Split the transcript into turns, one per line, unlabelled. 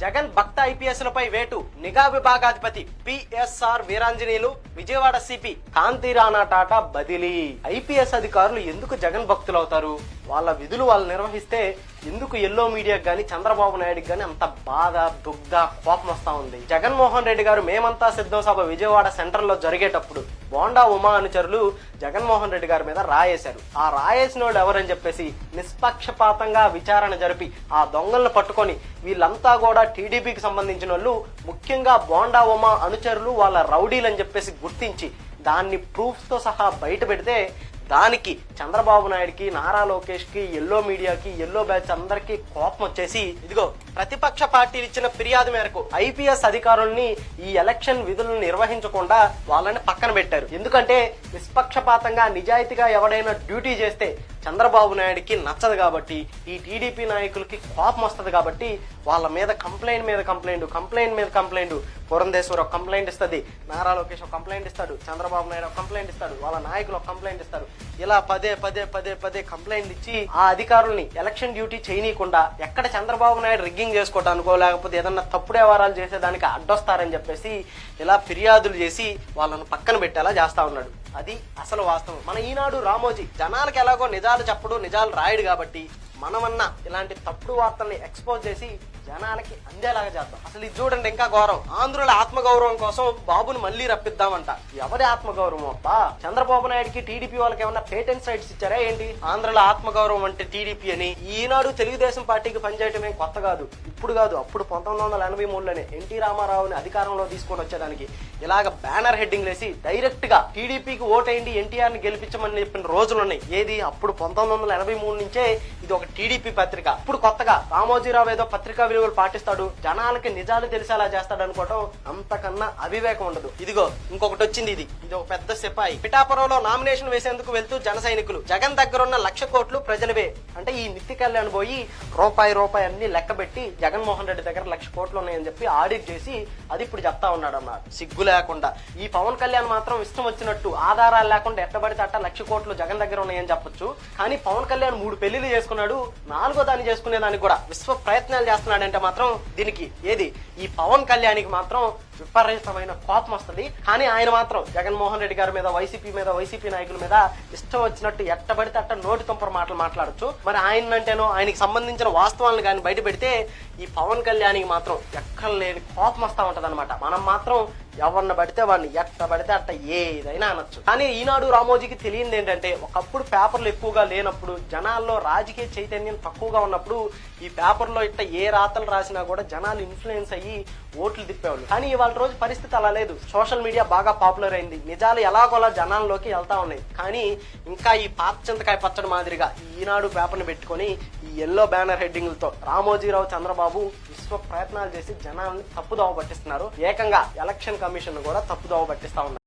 జగన్ భక్త IPS లపై వేటు. నిఘా విభాగాధిపతి పిఎస్ఆర్ వీరాంజనేయులు విజయవాడ సిపి కాంతి రాణా టాటా బదిలీ. ఐపీఎస్ అధికారులు ఎందుకు జగన్ భక్తులు అవుతారు వాళ్ళ విధులు వాళ్ళు నిర్వహిస్తే ఎందుకు ఎల్లో మీడియాకి కానీ చంద్రబాబు నాయుడుకి కానీ అంత బాధ దుగ్ధ కోపం వస్తా ఉంది? జగన్మోహన్ రెడ్డి గారు మేమంతా సిద్ధం సభ విజయవాడ సెంటర్లో జరిగేటప్పుడు బోండా ఉమా అనుచరులు జగన్మోహన్ రెడ్డి గారి మీద రాయేశారు. ఆ రాయేసిన వాళ్ళు ఎవరని చెప్పేసి నిష్పక్షపాతంగా విచారణ జరిపి ఆ దొంగలను పట్టుకొని వీళ్ళంతా కూడా టీడీపీకి సంబంధించిన వాళ్ళు ముఖ్యంగా బోండా ఉమా అనుచరులు వాళ్ళ రౌడీలని చెప్పేసి గుర్తించి దాన్ని ప్రూఫ్తో తో సహా బయట పెడితే దానికి చంద్రబాబు నాయుడుకి నారా లోకేష్కి ఎల్లో మీడియాకి ఎల్లో బ్యాచ్ అందరికీ కోపం వచ్చేసి ఇదిగో ప్రతిపక్ష పార్టీలు ఇచ్చిన ఫిర్యాదు మేరకు ఐపీఎస్ అధికారుల్ని ఈ ఎలక్షన్ విధులను నిర్వహించకుండా వాళ్ళని పక్కన పెట్టారు. ఎందుకంటే నిష్పక్షపాతంగా నిజాయితీగా ఎవడైనా డ్యూటీ చేస్తే చంద్రబాబు నాయుడుకి నచ్చదు కాబట్టి ఈ టీడీపీ నాయకులకి కోపం వస్తుంది కాబట్టి వాళ్ళ మీద కంప్లైంట్ మీద కంప్లైంట్ కంప్లైంట్ మీద కంప్లైంట్. పురంధేశ్వర్ ఒక కంప్లైంట్ ఇస్తుంది నారా లోకేష్ ఒక కంప్లైంట్ ఇస్తాడు చంద్రబాబు నాయుడు ఒక కంప్లైంట్ ఇస్తాడు వాళ్ళ నాయకులు ఒక కంప్లైంట్ ఇస్తారు. ఇలా పదే పదే పదే పదే కంప్లైంట్ ఇచ్చి ఆ అధికారుల్ని ఎలక్షన్ డ్యూటీ చేయనీయకుండా ఎక్కడ చంద్రబాబు నాయుడు రిగ్గింగ్ చేసుకోవటానికో లేకపోతే ఏదన్నా తప్పుడు వ్యవహారాలు చేసేదానికి అడ్డొస్తారని చెప్పేసి ఇలా ఫిర్యాదులు చేసి వాళ్ళను పక్కన పెట్టేలా చేస్తా ఉన్నాడు. అది అసలు వాస్తవం. మన ఈనాడు రామోజీ జనాలకు ఎలాగో నిజాలు చెప్పడు నిజాలు రాయడు కాబట్టి మనమన్నా ఇలాంటి తప్పుడు వార్తల్ని ఎక్స్పోజ్ చేసి జనాలకి అందేలాగా చేద్దాం. అసలు ఇది చూడండి ఇంకా గౌరవం ఆంధ్రుల ఆత్మగౌరవం కోసం బాబుని మళ్ళీ రప్పిద్దామంట. ఎవరి ఆత్మగౌరవం అబ్బా? చంద్రబాబు నాయుడుకి టీడీపీ వాళ్ళకి ఏమన్నా పేటెంట్ సైట్స్ ఇచ్చారా ఏంటి? ఆంధ్రుల ఆత్మగౌరవం అంటే టీడీపీ అని. ఈనాడు తెలుగుదేశం పార్టీకి పనిచేయటం ఏం కొత్త కాదు. ఇప్పుడు కాదు. అప్పుడు పంతొమ్మిది వందల ఎనభై మూడులోనే ఎన్టీ రామారావుని అధికారంలో తీసుకొని వచ్చేదానికి ఇలాగ బ్యానర్ హెడ్డింగ్ వేసి డైరెక్ట్గా టీడీపీకి ఓటేయండి ఎన్టీఆర్ని గెలిపించమని చెప్పిన రోజులు ఉన్నాయి. ఏది? అప్పుడు పంతొమ్మిది వందల ఎనభై మూడు నుంచే ఇది ఒక టీడీపీ పత్రిక. ఇప్పుడు కొత్తగా రామోజీరావు ఏదో పత్రికా విలువలు పాటిస్తాడు జనాలకి నిజాలు తెలిసేలా చేస్తాడు అనుకోవటం అంతకన్నా అవివేకం ఉండదు. ఇదిగో ఇంకొకటి వచ్చింది ఇది. ఇది ఒక పెద్ద సిపాయి. పిఠాపురంలో నామినేషన్ వేసేందుకు వెళ్తూ జన సైనికులు. జగన్ దగ్గర ఉన్న లక్ష కోట్లు ప్రజలవే. అంటే ఈ నిత్య కళ్యాణ్ పోయి రూపాయి రూపాయి అన్ని లెక్క పెట్టి జగన్మోహన్ రెడ్డి దగ్గర లక్ష కోట్లు ఉన్నాయని చెప్పి ఆడిట్ చేసి అది ఇప్పుడు చెప్తా ఉన్నాడు అన్నారు సిగ్గు లేకుండా. ఈ పవన్ కళ్యాణ్ మాత్రం ఇష్టం వచ్చినట్టు ఆధారాలు లేకుండా ఎట్టబడితే అట్ట లక్ష కోట్లు జగన్ దగ్గర ఉన్నాయని చెప్పొచ్చు. కానీ పవన్ కళ్యాణ్ మూడు పెళ్ళిలు చేసుకున్నాడు నాలుగో దాన్ని చేసుకునే దానికి కూడా విశ్వ ప్రయత్నాలు చేస్తున్నాడు. ఉన్నాడంటే మాత్రం దీనికి ఏది? ఈ పవన్ కళ్యాణ్కి మాత్రం విపరీతమైన కోపం వస్తుంది. కానీ ఆయన మాత్రం జగన్మోహన్ రెడ్డి గారి మీద వైసీపీ మీద వైసీపీ నాయకుల మీద ఇష్టం వచ్చినట్టు ఎట్టబడితే అట్ట నోటి తుంపర మాటలు మాట్లాడొచ్చు. మరి ఆయన అంటేనో ఆయనకి సంబంధించిన వాస్తవాలను కానీ బయట పెడితే ఈ పవన్ కళ్యాణ్కి మాత్రం ఎక్కడ లేని కోపం వస్తా ఉంటదన్నమాట. మనం మాత్రం ఎవరిని పడితే వాడిని ఎట్ట పడితే అట్ట ఏదైనా అనొచ్చు. కానీ ఈనాడు రామోజీకి తెలియంది ఏంటంటే ఒకప్పుడు పేపర్లు ఎక్కువగా లేనప్పుడు జనాల్లో రాజకీయ చైతన్యం తక్కువగా ఉన్నప్పుడు ఈ పేపర్లో ఇట్ట ఏ రాతలు రాసినా కూడా జనాలు ఇన్ఫ్లుయెన్స్ అయ్యి ఓట్లు తిప్పేవాళ్ళు. కానీ ఇవాళ రోజు పరిస్థితి అలా లేదు. సోషల్ మీడియా బాగా పాపులర్ అయింది. నిజాలు ఎలాగోలా జనాల్లోకి వెళ్తా ఉన్నాయి. కానీ ఇంకా ఈ పాత చింతకాయ పచ్చడి మాదిరిగా ఈనాడు పేపర్ని పెట్టుకొని ఈ ఎల్లో బ్యానర్ హెడ్డింగ్లతో రామోజీరావు చంద్రబాబు విశ్వ ప్రయత్నాలు చేసి జనాల్ని తప్పుదోవ పట్టిస్తున్నారు. ఏకంగా ఎలక్షన్ కమిషన్ కూడా తప్పుదోవ పట్టిస్తా ఉన్నారు